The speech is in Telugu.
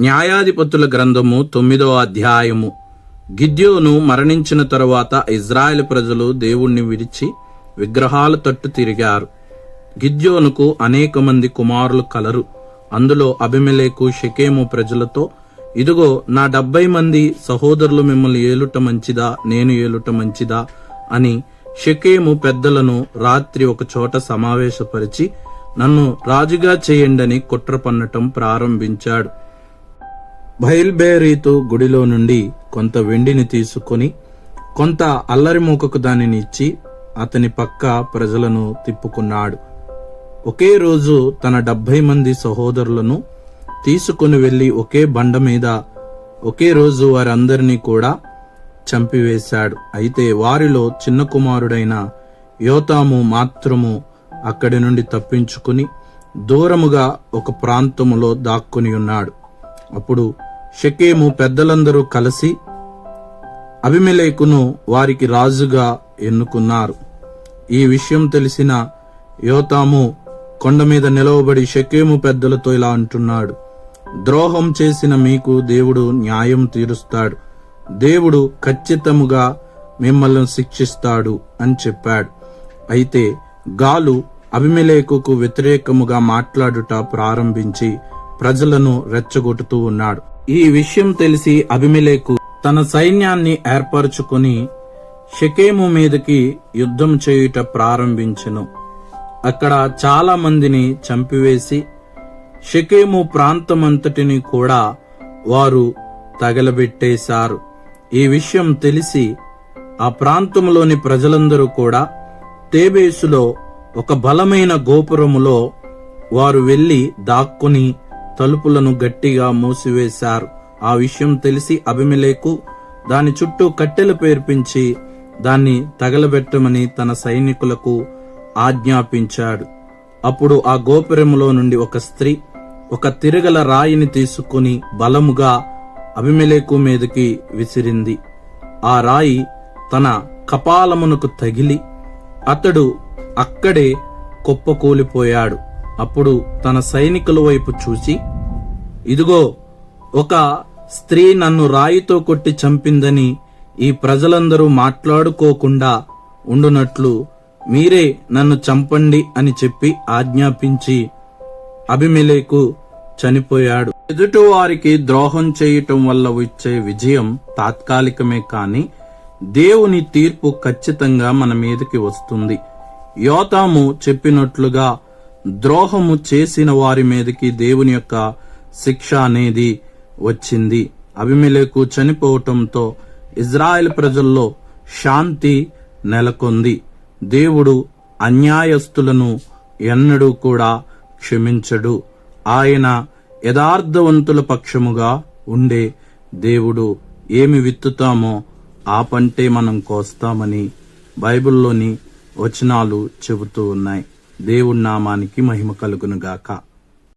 న్యాయాధిపతుల గ్రంథము తొమ్మిదో అధ్యాయము. గిద్యోను మరణించిన తరువాత ఇజ్రాయెల్ ప్రజలు దేవుణ్ణి విడిచి విగ్రహాలు తట్టు తిరిగారు. గిద్యోనుకు అనేక మంది కుమారులు కలరు. అందులో అభిమలేకు షకేము ప్రజలతో ఇదిగో నా డెబ్బై మంది సహోదరులు మిమ్మల్ని ఏలుట మంచిదా? నేను ఏలుట మంచిదా? అని షకేము పెద్దలను రాత్రి ఒకచోట సమావేశపరిచి నన్ను రాజుగా చేయండని కుట్ర పన్నటం ప్రారంభించాడు. బయల్బేరీతో గుడిలో నుండి కొంత వెండిని తీసుకొని కొంత అల్లరి మూకకు దానిని ఇచ్చి అతని పక్క ప్రజలను తిప్పుకున్నాడు. ఒకే రోజు తన డెబ్భై మంది సహోదరులను తీసుకుని వెళ్ళి ఒకే బండ మీద ఒకే రోజు వారందరినీ కూడా చంపివేశాడు. అయితే వారిలో చిన్న కుమారుడైన యోతాము మాత్రము అక్కడి నుండి తప్పించుకుని దూరముగా ఒక ప్రాంతములో దాక్కుని ఉన్నాడు. అప్పుడు షకేము పెద్దలందరూ కలిసి అభిమలేకును వారికి రాజుగా ఎన్నుకున్నారు. ఈ విషయం తెలిసిన యోతాము కొండ మీద నిలవబడి షకేము పెద్దలతో ఇలా అంటున్నాడు. ద్రోహం చేసిన మీకు దేవుడు న్యాయం తీరుస్తాడు. దేవుడు ఖచ్చితముగా మిమ్మల్ని శిక్షిస్తాడు అని చెప్పాడు. అయితే గాలు అభిమలేకుకు వ్యతిరేకముగా మాట్లాడుట ప్రారంభించి ప్రజలను రెచ్చగొట్టుతూ ఉన్నాడు. ఈ విషయం తెలిసి అభిమిలేకు తన సైన్యాన్ని ఏర్పరచుకుని షకేము మీదకి యుద్ధం చేయుట ప్రారంభించెను. అక్కడ చాలా మందిని చంపివేసి షకేము ప్రాంతమంతటిని కూడా వారు తగలబెట్టేశారు. ఈ విషయం తెలిసి ఆ ప్రాంతంలోని ప్రజలందరూ కూడా తేబేసులో ఒక బలమైన గోపురములో వారు వెళ్ళి దాక్కుని తలుపులను గట్టిగా మూసివేశారు. ఆ విషయం తెలిసి అభిమలేకు దాని చుట్టూ కట్టెలు పేర్పించి దాన్ని తగలబెట్టమని తన సైనికులకు ఆజ్ఞాపించాడు. అప్పుడు ఆ గోపురములో నుండి ఒక స్త్రీ ఒక తిరగల రాయిని తీసుకుని బలముగా అభిమలేకు మీదకి విసిరింది. ఆ రాయి తన కపాలమునకు తగిలి అతడు అక్కడే కుప్పకూలిపోయాడు. అప్పుడు తన సైనికుల వైపు చూసి ఇదిగో ఒక స్త్రీ నన్ను రాయితో కొట్టి చంపిందని ఈ ప్రజలందరూ మాట్లాడుకోకుండా ఉండునట్లు మీరే నన్ను చంపండి అని చెప్పి ఆజ్ఞాపించి అభిమలేకు చనిపోయాడు. ఎదుటివారికి ద్రోహం చేయటం వల్ల వచ్చే విజయం తాత్కాలికమే కాని దేవుని తీర్పు ఖచ్చితంగా మన మీదకి వస్తుంది. యోతాము చెప్పినట్లుగా ద్రోహము చేసిన వారి మీదకి దేవుని యొక్క శిక్ష అనేది వచ్చింది. అభిమెలకు చనిపోవటంతో ఇజ్రాయెల్ ప్రజల్లో శాంతి నెలకొంది. దేవుడు అన్యాయస్తులను ఎన్నడూ కూడా క్షమించడు. ఆయన యథార్థవంతుల పక్షముగా ఉండే దేవుడు ఏమి విత్తుతామో ఆ పంటే మనం కోస్తామని బైబిల్లోని వచనాలు చెబుతూ ఉన్నాయి. దేవుడి నామానికి మహిమ కలుగునుగాక.